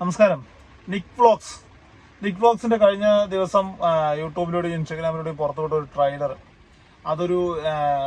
നമസ്കാരം. നിക് വ്ളോഗ്സ് നിക് വ്ളോഗ്സിന്റെ കഴിഞ്ഞ ദിവസം യൂട്യൂബിലൂടെ ഇൻസ്റ്റാഗ്രാമിലൂടെ പുറത്തുവിട്ട ഒരു ട്രെയിലർ. അതൊരു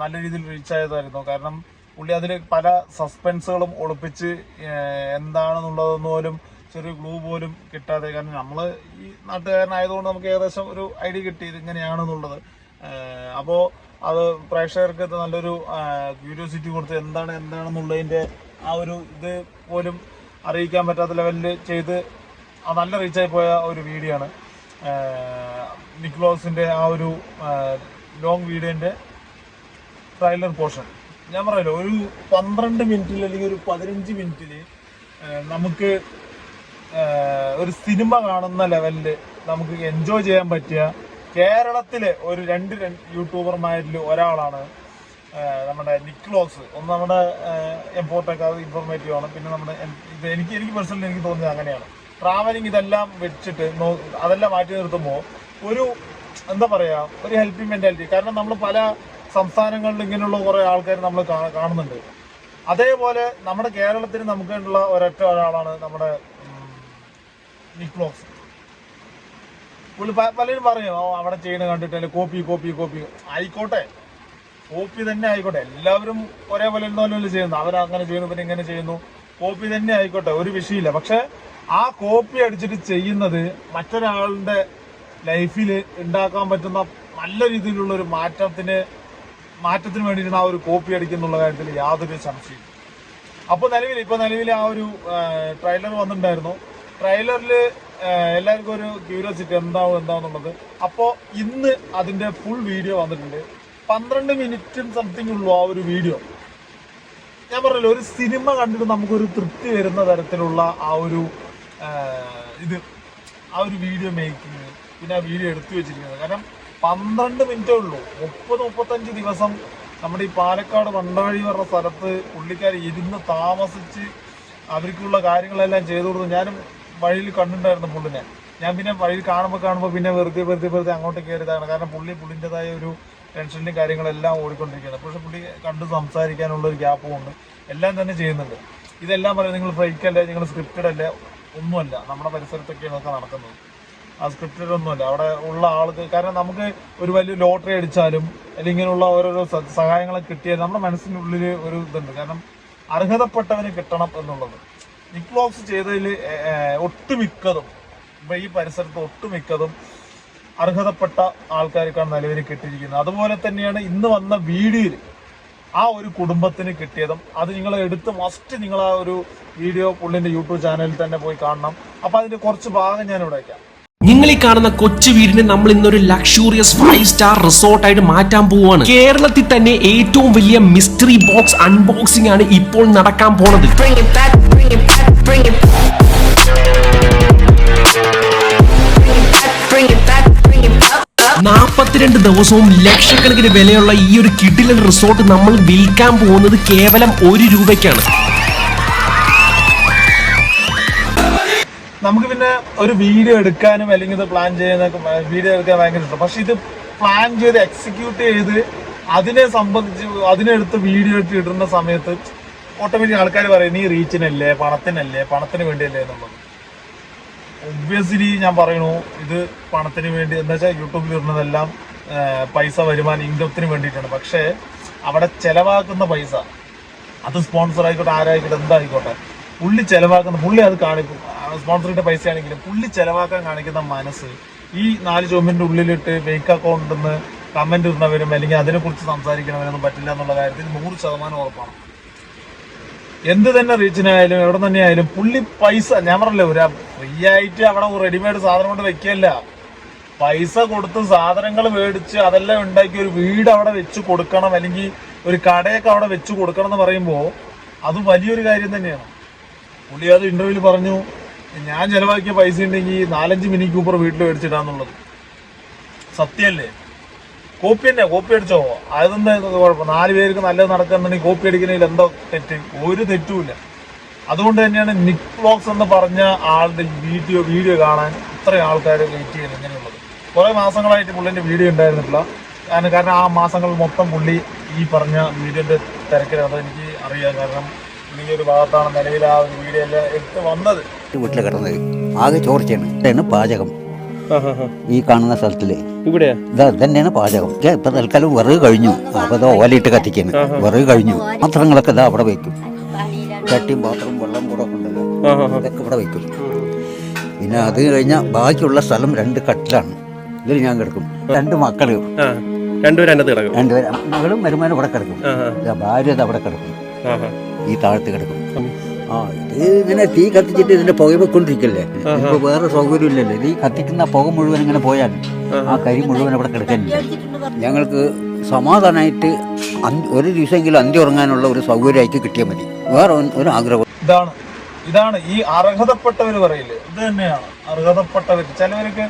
നല്ല രീതിയിൽ റീച്ച് ആയതായിരുന്നു. കാരണം പുള്ളി അതിൽ പല സസ്പെൻസുകളും ഒളിപ്പിച്ച് എന്താണെന്നുള്ളതെന്ന് പോലും ചെറിയ ഗ്ലൂ പോലും കിട്ടാതെ കാരണം നമ്മൾ ഈ നാട്ടുകാരനായതുകൊണ്ട് നമുക്ക് ഏകദേശം ഒരു ഐഡിയ കിട്ടി ഇതിങ്ങനെയാണെന്നുള്ളത്. അപ്പോൾ അത് പ്രേക്ഷകർക്ക് നല്ലൊരു ക്യൂരിയോസിറ്റി കൊടുത്ത് എന്താണ് എന്താണെന്നുള്ളതിന്റെ ആ ഒരു ഇത് പോലും അറിയിക്കാൻ പറ്റാത്ത ലെവലിൽ ചെയ്ത് നല്ല റീച്ചായി പോയ ഒരു വീഡിയോ ആണ്. നിക്ലോസിന്റെ ആ ഒരു ലോങ് വീഡിയോന്റെ ട്രailer പോർഷൻ ഞാൻ പറയല്ലോ ഒരു പന്ത്രണ്ട് മിനിറ്റിൽ അല്ലെങ്കിൽ ഒരു പതിനഞ്ച് മിനിറ്റിൽ നമുക്ക് ഒരു സിനിമ കാണുന്ന ലെവലിൽ നമുക്ക് എൻജോയ് ചെയ്യാൻ പറ്റിയ കേരളത്തിലെ ഒരു രണ്ട് യൂട്യൂബർമാരിൽ ഒരാളാണ് നമ്മുടെ നിക്ലോസ് ഒന്ന് നമ്മുടെ എംപോർട്ടൊക്കെ അത് ഇൻഫോർമേറ്റീവ് ആണ്. പിന്നെ നമ്മുടെ എനിക്ക് എനിക്ക് പേഴ്സണലി എനിക്ക് തോന്നിയത് അങ്ങനെയാണ്. ട്രാവലിംഗ് ഇതെല്ലാം വെച്ചിട്ട് അതെല്ലാം മാറ്റി നിർത്തുമ്പോൾ ഒരു എന്താ പറയുക ഒരു ഹെൽപ്പിംഗ് മെന്റാലിറ്റി കാരണം നമ്മൾ പല സംസ്ഥാനങ്ങളിൽ ഇങ്ങനെയുള്ള കുറേ ആൾക്കാർ നമ്മൾ കാണുന്നുണ്ട്. അതേപോലെ നമ്മുടെ കേരളത്തിന് നമുക്കുള്ള ഒരൊറ്റ ഒരാളാണ് നമ്മുടെ നിക്ലോസ് പുള്ളി പലരും പറയും "ഓ, അവിടെ ചെയ്യുന്നത് കണ്ടിട്ട് കോപ്പി കോപ്പി കോപ്പി ആയിക്കോട്ടെ. കോപ്പി തന്നെ ആയിക്കോട്ടെ. എല്ലാവരും ഒരേപോലെ എന്തോലും ചെയ്യുന്നു അവർ അങ്ങനെ ചെയ്യുന്നു പിന്നെ ഇങ്ങനെ ചെയ്യുന്നു. കോപ്പി തന്നെ ആയിക്കോട്ടെ ഒരു വിഷയമില്ല. പക്ഷെ ആ കോപ്പി അടിച്ചിട്ട് ചെയ്യുന്നത് മറ്റൊരാളുടെ ലൈഫിൽ ഉണ്ടാക്കാൻ പറ്റുന്ന നല്ല രീതിയിലുള്ള ഒരു മാറ്റത്തിന് മാറ്റത്തിന് വേണ്ടിയിട്ടാണ് ആ ഒരു കോപ്പി അടിക്കുന്നുള്ള കാര്യത്തിൽ യാതൊരു സംശയം അപ്പോൾ നിലവിൽ ഇപ്പോൾ നിലവിൽ ആ ഒരു ട്രെയിലർ വന്നിട്ടുണ്ടായിരുന്നു. ട്രെയിലറിൽ എല്ലാവർക്കും ഒരു ക്യൂരിയോസിറ്റി എന്താവും എന്താന്നുള്ളത് അപ്പോൾ ഇന്ന് അതിന്റെ ഫുൾ വീഡിയോ വന്നിട്ടുണ്ട്. പന്ത്രണ്ട് മിനിറ്റും സംതിങ് ഉള്ളൂ ആ ഒരു വീഡിയോ ഞാൻ പറഞ്ഞല്ലോ ഒരു സിനിമ കണ്ടിട്ട് നമുക്കൊരു തൃപ്തി വരുന്ന തരത്തിലുള്ള ആ ഒരു ഇത് ആ ഒരു വീഡിയോ മേക്കിങ് പിന്നെ ആ വീഡിയോ എടുത്തു വെച്ചിരിക്കുന്നത്. കാരണം പന്ത്രണ്ട് മിനിറ്റേ ഉള്ളൂ. മുപ്പത് മുപ്പത്തഞ്ച് ദിവസം നമ്മുടെ ഈ പാലക്കാട് വണ്ടാഴി പറഞ്ഞ സ്ഥലത്ത് പുള്ളിക്കാർ ഇരുന്ന് താമസിച്ച് അവർക്കുള്ള കാര്യങ്ങളെല്ലാം ചെയ്തു കൊടുത്തു. ഞാനും വഴിയിൽ കണ്ടിട്ടുണ്ടായിരുന്നു പുള്ളിനെ. ഞാൻ പിന്നെ വഴിയിൽ കാണുമ്പോൾ കാണുമ്പോൾ പിന്നെ വെറുതെ വെറുതെ വെറുതെ അങ്ങോട്ട് കയറിയതാണ്. കാരണം പുള്ളി പുള്ളിന്റെതായ ഒരു ടെൻഷനും കാര്യങ്ങളെല്ലാം ഓടിക്കൊണ്ടിരിക്കുകയാണ്. പക്ഷെ പുള്ളി കണ്ട് സംസാരിക്കാനുള്ള ഒരു ഗ്യാപ്പും ഉണ്ട്. എല്ലാം തന്നെ ചെയ്യുന്നുണ്ട്. ഇതെല്ലാം പറയുന്നത് നിങ്ങൾ ഫ്രൈക്ക് അല്ലേ നിങ്ങൾ സ്ക്രിപ്റ്റഡ് അല്ലേ? ഒന്നുമല്ല. നമ്മുടെ പരിസരത്തൊക്കെയാണ് ഇതൊക്കെ നടക്കുന്നത്. ആ സ്ക്രിപ്റ്റഡ് ഒന്നുമല്ല. അവിടെ ഉള്ള ആൾക്ക് കാരണം നമുക്ക് ഒരു വലിയ ലോട്ടറി അടിച്ചാലും അല്ലെങ്കിൽ ഇങ്ങനെയുള്ള ഓരോരോ സഹായങ്ങളെ കിട്ടിയാൽ നമ്മുടെ മനസ്സിനുള്ളിൽ ഒരു ഇതുണ്ട്. കാരണം അർഹതപ്പെട്ടവന് കിട്ടണം എന്നുള്ളത്. നിക്ലോക്സ് ചെയ്തതിൽ ഒട്ടുമിക്കതും ഇപ്പം ഈ പരിസരത്ത് ഒട്ടുമിക്കതും അർഹതപ്പെട്ട ആൾക്കാർക്കാണ് നിലവിൽ കിട്ടിയിരിക്കുന്നത്. അതുപോലെ തന്നെയാണ് ഇന്ന് വന്ന വീഡിയോയിൽ ആ ഒരു കുടുംബത്തിന് കിട്ടിയതും അത് നിങ്ങൾ എടുത്ത് മസ്റ്റ് നിങ്ങൾ ആ ഒരു വീഡിയോ പുള്ളിന്റെ യൂട്യൂബ് ചാനലിൽ തന്നെ പോയി കാണണം. അപ്പൊ അതിന്റെ കുറച്ച് ഭാഗം ഞാൻ ഇവിടെ വയ്ക്കാം. നിങ്ങൾ ഈ കാണുന്ന കൊച്ചു വീടിനെ നമ്മൾ ഇന്നൊരു ലക്ഷൂറിയസ് ഫൈവ് സ്റ്റാർ റിസോർട്ടായിട്ട് മാറ്റാൻ പോവുകയാണ് കേരളത്തിൽ തന്നെ ഏറ്റവും വലിയ മിസ്റ്ററി ബോക്സ് അൺബോക്സിംഗ് ആണ് ഇപ്പോൾ നടക്കാൻ പോണത്. നാൽപ്പത്തിരണ്ട് ദിവസവും ലക്ഷക്കണക്കിന് വിലയുള്ള ഈ ഒരു കിഡിലൻ റിസോർട്ട് നമ്മൾ വിൽക്കാൻ പോകുന്നത് കേവലം ഒരു രൂപയ്ക്കാണ്. നമുക്ക് പിന്നെ ഒരു വീഡിയോ എടുക്കാനും അല്ലെങ്കിൽ ഇത് പ്ലാൻ ചെയ്യാനൊക്കെ വീഡിയോ എടുക്കാൻ ഭയങ്കര ഇഷ്ടം. പക്ഷെ ഇത് പ്ലാൻ ചെയ്ത് എക്സിക്യൂട്ട് ചെയ്ത് അതിനെ സംബന്ധിച്ച് അതിനെടുത്ത് വീഡിയോ എടുത്ത് ഇടുന്ന സമയത്ത് ഓട്ടോമാറ്റിക് ആൾക്കാർ പറയും നീ റീച്ചിനല്ലേ പണത്തിനല്ലേ? പണത്തിന് വേണ്ടിയല്ലേ? എന്നുള്ളത്. ഒബ്വിയസ്ലി ഞാൻ പറയണു ഇത് പണത്തിന് വേണ്ടി എന്താ വെച്ചാൽ യൂട്യൂബിൽ വരുന്നതെല്ലാം പൈസ വരുമാനം ഇൻകത്തിന് വേണ്ടിയിട്ടാണ്. പക്ഷേ അവിടെ ചെലവാക്കുന്ന പൈസ അത് സ്പോൺസർ ആയിക്കോട്ടെ ആരായിക്കോട്ടെ എന്തായിക്കോട്ടെ പുള്ളി ചെലവാക്കുന്ന പുള്ളി അത് കാണിക്കും. സ്പോൺസറിന്റെ പൈസ ആണെങ്കിലും പുള്ളി ചെലവാക്കാൻ കാണിക്കുന്ന മനസ്സ് ഈ നാല് ചുമന്റെ ഉള്ളിലിട്ട് ഫേക്ക് അക്കൗണ്ട് നിന്ന് കമന്റ് ഇടുന്നവരും അല്ലെങ്കിൽ അതിനെക്കുറിച്ച് സംസാരിക്കണവരൊന്നും പറ്റില്ല എന്നുള്ള കാര്യത്തിൽ നൂറ് ശതമാനം ഉറപ്പാണ്. എന്ത് തന്നെ റീച്ചിനായാലും എവിടെ തന്നെ ആയാലും പുള്ളി പൈസ ഞാൻ പറഞ്ഞല്ലോ ഒരു ഫ്രീ ആയിട്ട് അവിടെ റെഡിമെയ്ഡ് സാധനം കൊണ്ട് വെക്കല്ല പൈസ കൊടുത്ത് സാധനങ്ങൾ മേടിച്ച് അതെല്ലാം ഉണ്ടാക്കി ഒരു വീട് അവിടെ വെച്ച് കൊടുക്കണം അല്ലെങ്കിൽ ഒരു കടയൊക്കെ അവിടെ വെച്ച് കൊടുക്കണം എന്ന് പറയുമ്പോൾ അത് വലിയൊരു കാര്യം തന്നെയാണ്. പുള്ളി അത് ഇന്റർവ്യൂവിൽ പറഞ്ഞു ഞാൻ ചെലവാക്കിയ പൈസ ഉണ്ടെങ്കിൽ നാലഞ്ച് മിനി കൂപ്പർ വീട്ടിൽ മേടിച്ചിടാന്നുള്ളത്. സത്യല്ലേ? കോപ്പി തന്നെ കോപ്പി അടിച്ചോ അതെന്താ കുഴപ്പം? നാല് പേർക്ക് നല്ലത് നടക്കുന്നുണ്ടെങ്കിൽ കോപ്പി അടിക്കുന്നതിൽ എന്തോ തെറ്റ്. ഒരു തെറ്റുമില്ല. അതുകൊണ്ട് തന്നെയാണ് നിക് വ്ളോഗ്സ് എന്ന് പറഞ്ഞ ആളുടെ വീഡിയോ വീഡിയോ കാണാൻ ഇത്രയും ആൾക്കാർ വെയിറ്റ് ചെയ്യുന്നത് ഇങ്ങനെയുള്ളത്. കുറേ മാസങ്ങളായിട്ട് പുള്ളിന്റെ വീഡിയോ ഉണ്ടായിരുന്നില്ല കാരണം കാരണം ആ മാസങ്ങൾ മൊത്തം പുള്ളി ഈ പറഞ്ഞ വീഡിയോന്റെ തിരക്കിലാണ്. അതെനിക്ക് അറിയാം. കാരണം ഈ ഒരു ഭാഗത്താണ് നിലവിൽ ആ ഒരു വീഡിയോ എല്ലാം എടുത്ത് വന്നത്. വീട്ടിൽ കിടന്നത്. ആകെ ചോർച്ചയാണ്. പാചകം. ഈ കാണുന്ന സ്ഥലത്തിൽ. ഇതന്നെയാണ് ഇതാ തന്നെയാണ് പാചകം. ഇപ്പൊ തൽക്കാലം വിറക് കഴിഞ്ഞു. അപ്പൊ ഇത് ഓലയിട്ട് കത്തിക്കുന്നു വിറക് കഴിഞ്ഞു. പാത്രങ്ങളൊക്കെ ഇതാ അവിടെ വെക്കും. ചട്ടിയും പാത്രവും വെള്ളം കൂടെ ഉണ്ടല്ലോ. ഇതൊക്കെ ഇവിടെ വെക്കും. പിന്നെ അത് കഴിഞ്ഞാൽ ബാക്കിയുള്ള സ്ഥലം രണ്ട് കട്ടിലാണ്. ഇതിൽ ഞാൻ കിടക്കും. രണ്ട് മക്കൾ. രണ്ടുപേരും വരുമാനം മകളും മരുമാനും ഇവിടെ കിടക്കും. ഭാര്യ അവിടെ കിടക്കും. ഈ താഴത്ത് കിടക്കും. ആ ഇത് ഇങ്ങനെ തീ കത്തിച്ചിട്ട് ഇതിന്റെ പുക വെക്കൊണ്ടിരിക്കല്ലേ ഇപ്പൊ വേറെ സൗകര്യം ഇല്ലല്ലോ ഇത് ഈ കത്തിക്കുന്ന പുക മുഴുവൻ ഇങ്ങനെ പോയാൽ ആ കരി മുഴുവൻ അവിടെ കിടക്കാനില്ല ഞങ്ങൾക്ക് സമാധാനമായിട്ട് ഒരു ദിവസമെങ്കിലും അന്തി ഉറങ്ങാനുള്ള ഒരു സൗകര്യമായിട്ട് കിട്ടിയാൽ മതി. വേറെ ഒരു ആഗ്രഹം ഇതാണ്. ഇതാണ് ഈ അർഹതപ്പെട്ടവർ പറയില്ലേ? ഇത് തന്നെയാണ് അർഹതപ്പെട്ടവർ ചിലവർക്ക്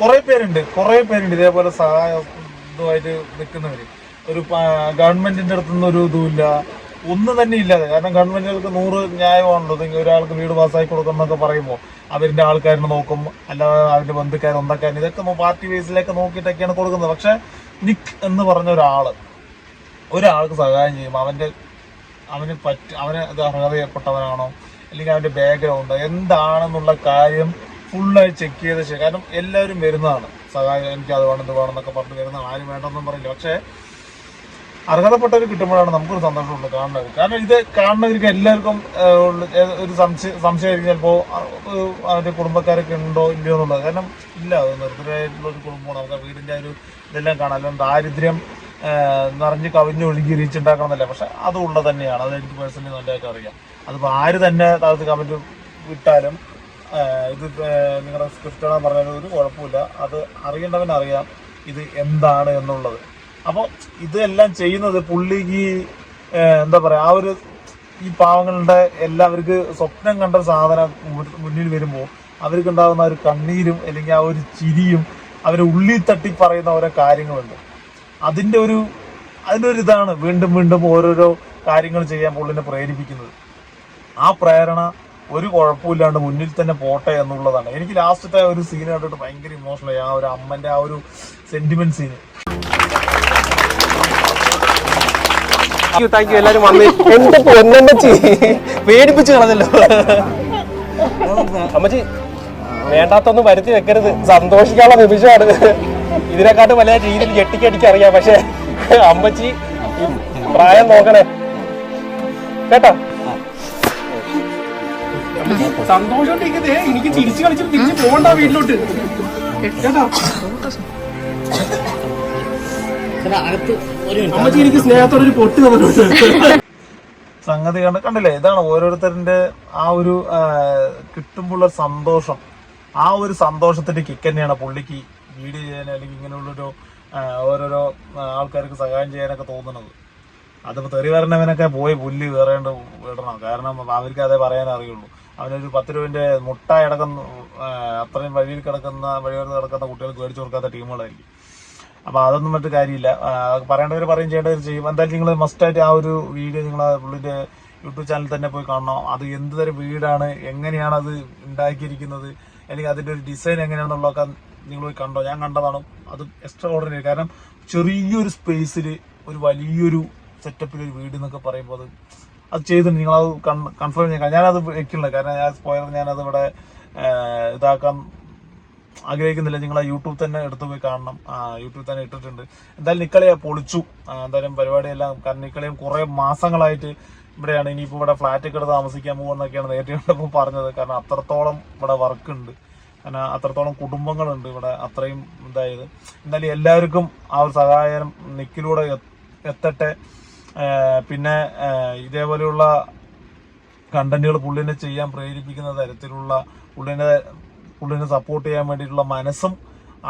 കുറെ പേരുണ്ട് കുറെ പേരുണ്ട് ഇതേപോലെ സഹായ ഇതുമായിട്ട് നിൽക്കുന്നവര്. ഒരു ഗവൺമെന്റിന്റെ അടുത്തുനിന്ന് ഒരു ഇതുമില്ല. ഒന്നും തന്നെ ഇല്ലാതെ. കാരണം ഗവൺമെന്റുകൾക്ക് നൂറ് ന്യായമാണല്ലോ. നിങ്ങൾ ഒരാൾക്ക് വീട് പാസ്സാക്കി കൊടുക്കണം എന്നൊക്കെ പറയുമ്പോൾ അവരിന്റെ ആൾക്കാരിനെ നോക്കും. അല്ലാതെ അവരുടെ ബന്ധുക്കാർ ഒന്നക്കാരൻ ഇതൊക്കെ പാർട്ടി ബേസിലൊക്കെ നോക്കിയിട്ടൊക്കെയാണ് കൊടുക്കുന്നത്. പക്ഷെ നിക് എന്ന് പറഞ്ഞ ഒരാൾ ഒരാൾക്ക് സഹായം ചെയ്യും. അവന്റെ അവന് പറ്റ അവന് അത് അർഹതയപ്പെട്ടവനാണോ അല്ലെങ്കിൽ അവന്റെ ബാക്ക്ഗ്രൗണ്ട് എന്താണെന്നുള്ള കാര്യം ഫുള്ളായി ചെക്ക് ചെയ്ത ശേഷം കാരണം എല്ലാവരും വരുന്നതാണ്. സഹായം എനിക്ക് അത് വേണം ഇത് വേണം എന്നൊക്കെ പറഞ്ഞ് വരുന്നതാണ്. ആരും വേണ്ടെന്നും പറയില്ല. പക്ഷേ അർഹതപ്പെട്ടവർ കിട്ടുമ്പോഴാണ് നമുക്കൊരു സന്തോഷമുണ്ട് കാണുന്നത്. കാരണം ഇത് കാണുന്നവർക്ക് എല്ലാവർക്കും ഒരു സംശയം സംശയമായിരിക്കും ചിലപ്പോൾ അവരുടെ കുടുംബക്കാരൊക്കെ ഉണ്ടോ ഇല്ലയോ എന്നുള്ളത്. കാരണം ഇല്ല അത് നിർദ്ദരായിട്ടുള്ള ഒരു കുടുംബമാണ്. നമുക്ക് വീടിന്റെ ഒരു ഇതെല്ലാം കാണാം. അല്ലെങ്കിൽ ദാരിദ്ര്യം നിറഞ്ഞ് കവിഞ്ഞ് ഒഴുകി റീച്ചുണ്ടാക്കണമെന്നല്ല പക്ഷെ അത് ഉള്ളത് തന്നെയാണ്. അത് എനിക്ക് പേഴ്സണലി നല്ലതായിട്ട് അറിയാം. അതിപ്പോൾ ആര് തന്നെ താഴത്ത് കമന്റ് വിട്ടാലും ഇത് നിങ്ങളുടെ സ്ക്രിപ്റ്റാണെന്ന് പറഞ്ഞാലും ഒരു കുഴപ്പമില്ല. അത് അറിയേണ്ടവനറിയാം ഇത് എന്താണ് എന്നുള്ളത്. അപ്പോൾ ഇതെല്ലാം ചെയ്യുന്നത് പുള്ളിക്ക് എന്താ പറയുക ആ ഒരു ഈ പാവങ്ങളുടെ എല്ലാവർക്ക് സ്വപ്നം കണ്ട സാധനം മുന്നിൽ വരുമ്പോൾ അവർക്കുണ്ടാകുന്ന ഒരു കണ്ണീരും അല്ലെങ്കിൽ ആ ഒരു ചിരിയും അവരെ ഉള്ളിൽ തട്ടി പറയുന്ന ഓരോ കാര്യങ്ങളുണ്ട്. അതിന്റെ ഒരു അതിന്റെ ഒരു ഇതാണ് വീണ്ടും വീണ്ടും ഓരോരോ കാര്യങ്ങൾ ചെയ്യാൻ പുള്ളിനെ പ്രേരിപ്പിക്കുന്നത്. ആ പ്രേരണ ഒരു കുഴപ്പമില്ലാണ്ട് മുന്നിൽ തന്നെ പോട്ടെ എന്നുള്ളതാണ്. എനിക്ക് ലാസ്റ്റത്തെ ഒരു സീൻ കണ്ടിട്ട് ഭയങ്കര ഇമോഷണൽ ആ ഒരു അമ്മന്റെ ആ ഒരു സെന്റിമെന്റ് സീന് താങ്ക് യു എല്ലാരും വന്ന് എന്റെ പൊന്നമ്മച്ചി പേടിപ്പിച്ചു കളഞ്ഞല്ലോ. അമ്മച്ചി വേണ്ടാത്തൊന്നും വരുത്തി വെക്കരുത്. സന്തോഷിക്കാനുള്ള നിമിഷമാണ്. ഇതിനെക്കാട്ടും വലിയ രീതിയിൽ ഞെട്ടിക്കടിക്ക് അറിയാം. പക്ഷെ അമ്മച്ചി പ്രായം നോക്കണേ. കേട്ടോ? സന്തോഷം എനിക്ക് തിരിച്ചു കളിച്ചിട്ട് തിരിച്ചു പോകണ്ട വീട്ടിലോട്ട്. കേട്ടോ? അമ്മച്ചി എനിക്ക് സ്നേഹത്തോടെ ഒരു പൊട്ട് തന്നിട്ടുണ്ട് സംഗതി കണ്ട് കണ്ടില്ലേ ഇതാണ് ഓരോരുത്തരുടെ ആ ഒരു കിട്ടുമ്പോൾ കിട്ടുമ്പോഴുള്ള സന്തോഷം. ആ ഒരു സന്തോഷത്തിന്റെ കിക്ക് തന്നെയാണ് പുള്ളിക്ക് വീഡിയോ ചെയ്യാൻ അല്ലെങ്കിൽ ഇങ്ങനെയുള്ളൊരു ഓരോരോ ആൾക്കാർക്ക് സഹായം ചെയ്യാനൊക്കെ തോന്നുന്നത്. അതിപ്പോ തെറി വരണവനൊക്കെ പോയി പുല്ല് കയറേണ്ട വിടണം കാരണം അവർക്ക് അതേ പറയാൻ അറിയുള്ളൂ. അവനൊരു പത്ത് രൂപന്റെ മുട്ട അടക്കം അത്രയും വഴിയിൽ കിടക്കുന്ന വഴിയോരത്ത് കിടക്കുന്ന കുട്ടികൾക്ക് മേടിച്ചു കൊടുക്കാത്ത ടീമുകളായിരിക്കും. അപ്പൊ അതൊന്നും മറ്റു കാര്യമില്ല. പറയേണ്ടവർ പറയും ചെയ്യേണ്ടവർ ചെയ്യും. എന്തായാലും നിങ്ങൾ മസ്റ്റായിട്ട് ആ ഒരു വീഡിയോ നിങ്ങൾ പുള്ളിന്റെ യൂട്യൂബ് ചാനലിൽ തന്നെ പോയി കാണണം. അത് എന്ത് തരം വീടാണ് എങ്ങനെയാണ് അത് ഉണ്ടാക്കിയിരിക്കുന്നത് അല്ലെങ്കിൽ അതിന്റെ ഒരു ഡിസൈൻ എങ്ങനെയാണെന്നുള്ളതൊക്കെ നിങ്ങൾ പോയി കണ്ടോ? ഞാൻ കണ്ടതാണ്. അത് എക്സ്ട്രാ ഓർഡിനറി കാരണം ചെറിയൊരു സ്പേസിൽ ഒരു വലിയൊരു സെറ്റപ്പിൽ ഒരു വീട് എന്നൊക്കെ പറയുമ്പോൾ അത് അത് ചെയ്തിട്ടുണ്ട്. നിങ്ങളത് കൺഫേം ചെയ്യാൻ ഞാനത് വെക്കുന്നില്ല കാരണം ഞാൻ പോയത് ഞാനത് ഇവിടെ ഇതാക്കാൻ ആഗ്രഹിക്കുന്നില്ല. നിങ്ങൾ ആ യൂട്യൂബ് തന്നെ എടുത്തു പോയി കാണണം. യൂട്യൂബ് തന്നെ ഇട്ടിട്ടുണ്ട്. എന്തായാലും നിക്കളിയെ പൊളിച്ചു. എന്തായാലും പരിപാടിയെല്ലാം കാരണം നിക്കളിയും കുറേ മാസങ്ങളായിട്ട് ഇവിടെയാണ്. ഇനിയിപ്പോൾ ഇവിടെ ഫ്ലാറ്റ് ഒക്കെ താമസിക്കാൻ പോകുന്നൊക്കെയാണ് നേരത്തെ കണ്ടപ്പോൾ പറഞ്ഞത്. കാരണം അത്രത്തോളം ഇവിടെ വർക്ക് ഉണ്ട്. കാരണം അത്രത്തോളം കുടുംബങ്ങളുണ്ട് ഇവിടെ അത്രയും ഇതായത്. എന്തായാലും എല്ലാവർക്കും ആ ഒരു സഹായം നിക്കിലൂടെ എത്ത- എത്തട്ടെ. പിന്നെ ഇതേപോലെയുള്ള കണ്ടന്റുകൾ പുള്ളിനെ ചെയ്യാൻ പ്രേരിപ്പിക്കുന്ന തരത്തിലുള്ള പുള്ളിനെ പുള്ളിനെ സപ്പോർട്ട് ചെയ്യാൻ വേണ്ടിയിട്ടുള്ള മനസ്സും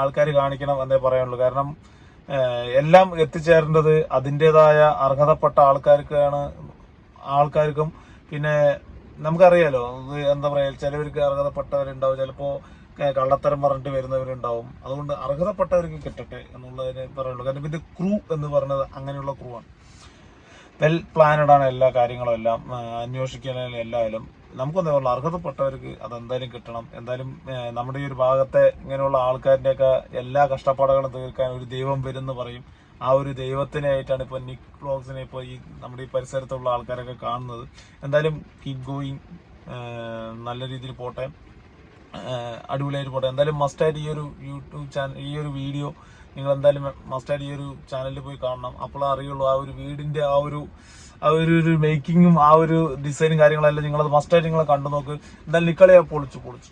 ആൾക്കാർ കാണിക്കണം എന്നേ പറയാനുള്ളൂ. കാരണം എല്ലാം എത്തിച്ചേരേണ്ടത് അതിന്റെതായ അർഹതപ്പെട്ട ആൾക്കാർക്കാണ് ആൾക്കാർക്കും. പിന്നെ നമുക്കറിയാലോ എന്താ പറയുക ചിലവർക്ക് അർഹതപ്പെട്ടവരുണ്ടാവും ചിലപ്പോൾ കള്ളത്തരം പറഞ്ഞിട്ട് വരുന്നവരുണ്ടാവും. അതുകൊണ്ട് അർഹതപ്പെട്ടവർക്ക് കിട്ടട്ടെ എന്നുള്ളതിനെ പറയുള്ളൂ. കാരണം ഇതിന്റെ ക്രൂ എന്ന് പറയുന്നത് അങ്ങനെയുള്ള ക്രൂ ആണ് വെൽ പ്ലാനഡാണ് എല്ലാ കാര്യങ്ങളും എല്ലാം ആ, അന്വേഷിക്കാനും എല്ലായാലും. നമുക്കൊന്നേ അർഹതപ്പെട്ടവർക്ക് അതെന്തായാലും കിട്ടണം. എന്തായാലും നമ്മുടെ ഈ ഒരു ഭാഗത്തെ ഇങ്ങനെയുള്ള ആൾക്കാരുടെയൊക്കെ എല്ലാ കഷ്ടപ്പാടുകളും തീർക്കാൻ ഒരു ദൈവം വരുമെന്ന് പറയും. ആ ഒരു ദൈവത്തിനായിട്ടാണ് ഇപ്പോൾ നിക് ബ്ലോഗ്സിനെ ഇപ്പോൾ ഈ നമ്മുടെ ഈ പരിസരത്തുള്ള ആൾക്കാരൊക്കെ കാണുന്നത്. എന്തായാലും കീപ് ഗോയിങ് നല്ല രീതിയിൽ പോട്ടെ. അടിപൊളിയായിട്ട് പോട്ടെ. എന്തായാലും മസ്റ്റായിട്ട് ഈ ഒരു യൂട്യൂബ് ചാനൽ ഈ ഒരു വീഡിയോ നിങ്ങൾ എന്തായാലും മസ്റ്റായിട്ട് ഈ ഒരു ചാനലിൽ പോയി കാണണം. അപ്പോൾ അറിയുള്ളൂ ആ ഒരു വീടിന്റെ ആ ഒരു ഒരു ഒരു മേക്കിങ്ങും ആ ഒരു ഡിസൈനും കാര്യങ്ങളെല്ലാം നിങ്ങളത് മസ്റ്റായിട്ട് നിങ്ങൾ കണ്ടു നോക്ക് എന്തായാലും നിക്കളെ പൊളിച്ചു പൊളിച്ചു.